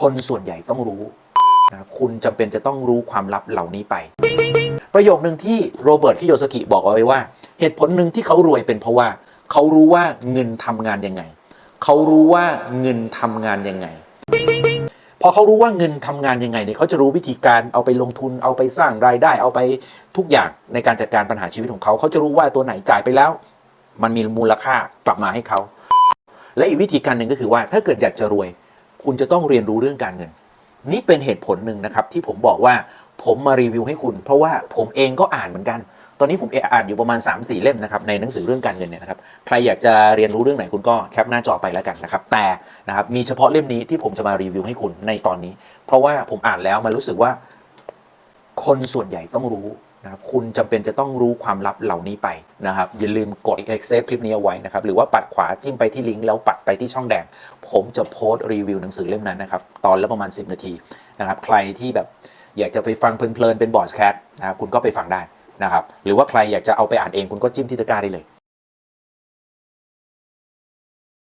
คนส่วนใหญ่ต้องรู้นะคุณจำเป็นจะต้องรู้ความลับเหล่านี้ไป ประโยคหนึ่งที่โรเบิร์ตคิโยสกิบอกเอาไว้ว่า เหตุผลหนึ่งที่เขารวยเป็นเพราะว่าเขารู้ว่าเงินทำงานยังไง เขารู้ว่าเงินทำงานยังไง พอเขารู้ว่าเงินทำงานยังไงเนี่ยเขาจะรู้วิธีการเอาไปลงทุนเอาไปสร้างรายได้ เอาไปทุกอย่างในการจัดการปัญหาชีวิตของเขา เขาจะรู้ว่าตัวไหนจ่ายไปแล้ว มันมีมูลค่ากลับมาให้เขา และอีกวิธีการหนึ่งก็คือว่าถ้าเกิดอยากจะรวย คุณจะต้องเรียนรู้เรื่องการเงิน นี่เป็นเหตุผลหนึ่งนะครับที่ผมบอกว่าผมมารีวิวให้คุณ เพราะว่าผมเองก็อ่านเหมือนกัน ตอนนี้ผมองอ่านอยู่ประมาณ 3-4 เล่มนะครับในหนังสือเรื่องการเงินเนี่ยนะครับใครอยากจะเรียนรู้เรื่องไหนคุณก็แคปหน้าจอไปแล้วกันนะครับแต่นะครับมีเฉพาะเล่มนี้ที่ผมจะมารีวิวให้คุณในตอนนี้ เพราะว่าผมอ่านแล้วมันรู้สึกว่า คนส่วนใหญ่ต้องรู้นะครับคุณจำเป็นจะต้องรู้ความลับเหล่านี้ไปนะครับอย่าลืมกด accept คลิปนี้เอาไว้นะครับหรือว่าปัดขวาจิ้มไปที่ลิงก์แล้วปัดไปที่ช่องแดง ผมจะโพสต์รีวิวหนังสือเล่มนั้นนะครับตอนละประมาณ 10 นาทีนะครับใครที่แบบอยากจะไปฟังเพลินๆเป็นบอร์ดแคทนะครับคุณก็ไปฟังได้นะครับหรือว่าใครอยากจะเอาไปอ่านเองคุณก็จิ้มที่ตะกร้าได้เลย